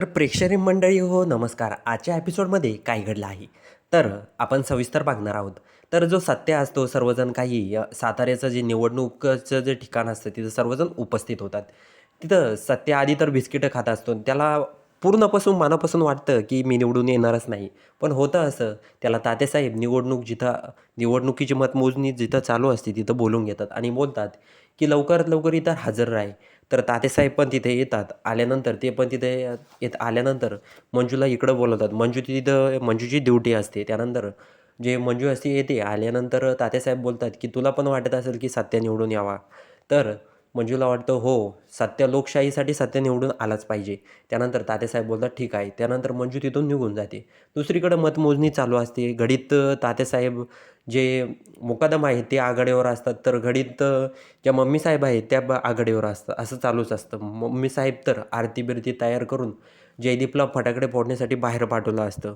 तर प्रेक्षरी मंडळी हो नमस्कार. आजच्या एपिसोडमध्ये काय घडलं आहे? तर आपण सविस्तर बघणार आहोत. तर जो सत्य असतो सर्वजण काही साताऱ्याचं जे निवडणुकीचं जे ठिकाण असतं तिथं सर्वजण उपस्थित होतात. तिथं सत्य आधी तर बिस्किटं खात असतो. त्याला पूर्णपासून मनापासून वाटतं की मी निवडून येणारच नाही. पण होतं असं. त्याला तात्यासाहेब निवडणूक जिथं निवडणुकीची मतमोजणी जिथं चालू असते तिथं बोलून घेतात आणि बोलतात की लवकरात लवकर इथं हजर राही तर तातेसाहेब पण तिथे येतात. आल्यानंतर ते पण तिथे येत आल्यानंतर मंजूला इकडं बोलवतात. मंजू तिथं मंजूची ड्युटी असते. त्यानंतर जे मंजू असते येते. आल्यानंतर तात्यासाहेब बोलतात की तुला पण वाटत असेल की सत्य निवडून यावा. तर मंजूला वाटतं हो सत्य लोकशाहीसाठी सत्य निवडून आलाच पाहिजे. त्यानंतर तात्यासाहेब बोलतात ठीक आहे. त्यानंतर मंजू तिथून निघून जाते. दुसरीकडं मतमोजणी चालू असते. घडीत तात्यासाहेब जे मुकादम आहेत ते आघाडीवर असतात. तर घडीत ज्या मम्मी साहेब आहेत त्या ब- आघाडीवर असतात असं चालूच असतं. मम्मी साहेब तर आरती बिरती तयार करून जयदीपला फटाकडे फोडण्यासाठी बाहेर पाठवलं असतं.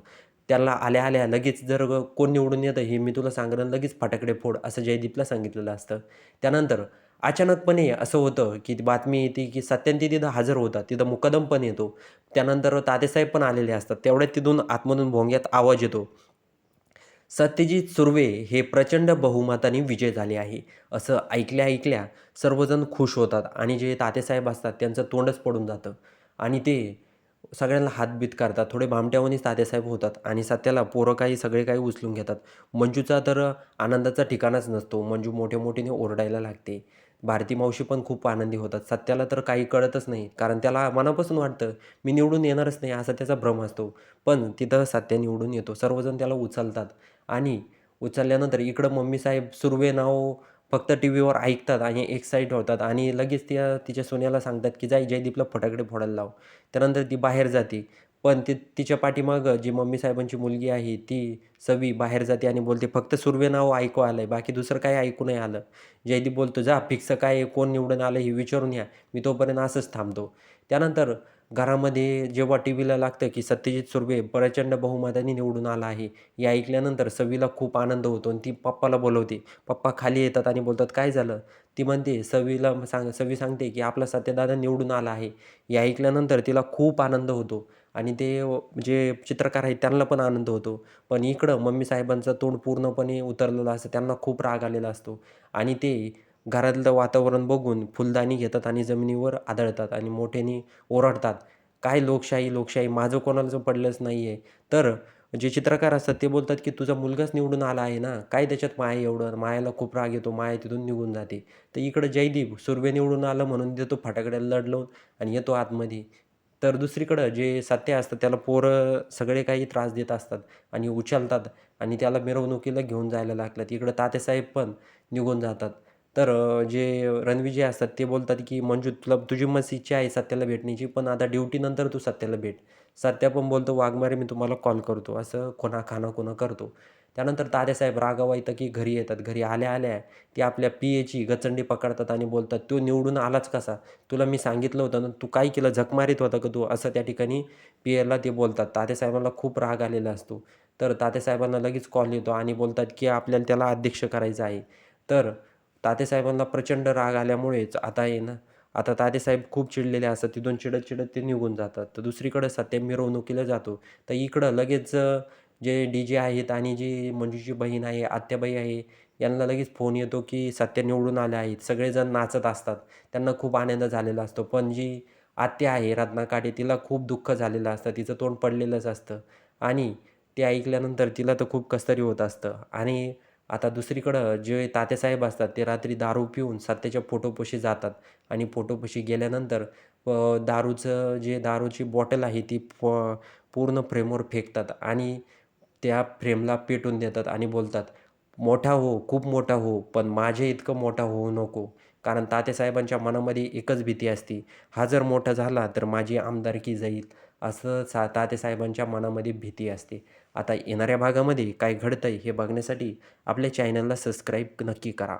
त्याला आल्या आल्या लगेच जर कोण निवडून येतं हे मी तुला सांगणं लगेच फटाकडे फोड असं जयदीपला सांगितलेलं असतं. त्यानंतर अचानकपणे असं होतं की बातमी येते की सत्यांती तिथं हजर होतात तिथं मुकदम पण येतो. त्यानंतर तातेसाहेब पण आलेले असतात. तेवढ्यात तिथून आतमधून भोंग्यात आवाज येतो. सत्यजित सुर्वे हे प्रचंड बहुमताने विजय झाले आहे. असं ऐकल्या ऐकल्या सर्वजण खुश होतात आणि जे तातेसाहेब असतात त्यांचं तोंडच पडून जातं. आणि ते सगळ्यांना हातबीत करतात. थोडे भामट्यावनीच तातेसाहेब होतात आणि सत्याला पोरं काही सगळे काही उचलून घेतात. मंजूचा तर आनंदाचा ठिकाणच नसतो. मंजू मोठे मोठीने ओरडायला लागते. भारती मावशी पण खूप आनंदी होतात. सत्याला तर काही कळतच नाही कारण त्याला मनापासून वाटतं मी निवडून येणारच नाही असा त्याचा भ्रम असतो. पण तिथं सत्य निवडून येतो. सर्वजण त्याला उचलतात. आणि उचलल्यानंतर इकडं मम्मी साहेब सुर्वे नाव फक्त टी व्हीवर ऐकतात आणि एक्साईट होतात. आणि लगेच त्या तिच्या सोन्याला सांगतात की जाई जयदीपला फटाकडे फोडायला लाव. त्यानंतर ती बाहेर जाते. पण ती तिच्या पाठीमागं जी मम्मी साहेबांची मुलगी आहे ती सवी बाहेर जाते आणि बोलते फक्त सुर्वे नाव ऐकू आलं आहे बाकी दुसरं काही ऐकू नाही आलं. जयदीप बोलतो जा फिक्स काय आहे, कोण निवडून आलं हे विचारून या मी तोपर्यंत असंच थांबतो. त्यानंतर घरामध्ये जेव्हा टी व्हीला लागतं की सत्यजित सुर्वे प्रचंड बहुमताने निवडून आला आहे हे ऐकल्यानंतर सवीला खूप आनंद होतो आणि ती पप्पाला बोलवते. पप्पा खाली येतात आणि बोलतात काय झालं? ती म्हणते सवीला सांग सवी सांगते की आपला सत्यदादा निवडून आला आहे. हे ऐकल्यानंतर तिला खूप आनंद होतो आणि ते जे चित्रकार आहेत त्यांना पण आनंद होतो. पण इकडं मम्मी साहेबांचं तोंड पूर्णपणे उतरलेलं असतं त्यांना खूप राग आलेला असतो आणि ते घरातलं वातावरण बघून फुलदाणी घेतात आणि जमिनीवर आदळतात आणि मोठ्याने ओरडतात. काय लोकशाही लोकशाही. माझं कोणाचं पडलंच नाही आहे तर जे चित्रकार असतात ते बोलतात की तुझा मुलगाच निवडून आला आहे ना. काय त्याच्यात माया एवढं? मायाला खूप राग येतो. माया तिथून निघून जाते. तर इकडं जयदीप सुर्वे निवडून आलं म्हणून देतो फटाकड्याला लढलो आणि येतो आतमध्ये. तर दुसरीकडं जे सत्य असतं त्याला पोरं सगळे काही त्रास देत असतात आणि उचलतात आणि त्याला मिरवणुकीला घेऊन जायला लागतात इकडं तात्यासाहेब पण निघून जातात. तर जे रणविजय असतात ते बोलतात की मंजू तुला तुझी मस्त इच्छा आहे सत्याला भेटण्याची पण आता ड्युटीनंतर तू सत्याला भेट. सत्या पण बोलतो वाघमारे मी तुम्हाला कॉल करतो. असं कोणा खाना कोणा करतो. त्यानंतर तात्यासाहेब रागावा येतं की घरी येतात. घरी आल्या आल्या ते आपल्या पी एची गचंडी पकडतात आणि बोलतात तू निवडून आलाच कसा? तुला मी सांगितलं होतं ना तू काय केलं? झकमारीत होता का तू? असं त्या ठिकाणी पी एला ते बोलतात. तात्यासाहेबांना खूप राग आलेला असतो. तर तात्यासाहेबांना लगेच कॉल येतो आणि बोलतात की आपल्याला त्याला अध्यक्ष करायचं आहे. तर तातेसाहेबांना प्रचंड राग आल्यामुळेच आता ये ना आता तातेसाहेब खूप चिडलेले असतात तिथून चिडत चिडत ते निघून जातात. तर दुसरीकडं सत्य मिरवणुकीला जातो. तर इकडं लगेच जे डी जे आहेत आणि जी मंजूची बहीण आहे आत्याबाई आहे यांना लगेच फोन येतो की सत्य निवडून आले आहेत. सगळेजण नाचत असतात. त्यांना खूप आनंद झालेला असतो. पण जी आत्या आहे रत्नाकाठे तिला खूप दुःख झालेलं असतं. तिचं तोंड पडलेलंच असतं. आणि ते ऐकल्यानंतर तिला तर खूप कसतरी होत असतं. आणि आता दुसरीकडं जे तात्यासाहेब असतात ते रात्री दारू पिऊन सत्याच्या फोटोपाशी जातात आणि फोटोपाशी गेल्यानंतर दारूचं जे दारूची बॉटल आहे ती प पूर्ण फ्रेमवर फेकतात आणि त्या फ्रेमला पेटून देतात आणि बोलतात मोठा हो खूप मोठा हो पण माझे इतकं मोठा होऊ नको. कारण तात्यासाहेबांच्या मनामध्ये एकच भीती असते हा जर मोठा झाला तर माझी आमदारकी जाईल. असं सा तात्यासाहेबांच्या मनामध्ये भीती असते. आता येणाऱ्या भागामध्ये काय घडतंय हे बघण्यासाठी आपल्या चॅनलला सबस्क्राईब नक्की करा.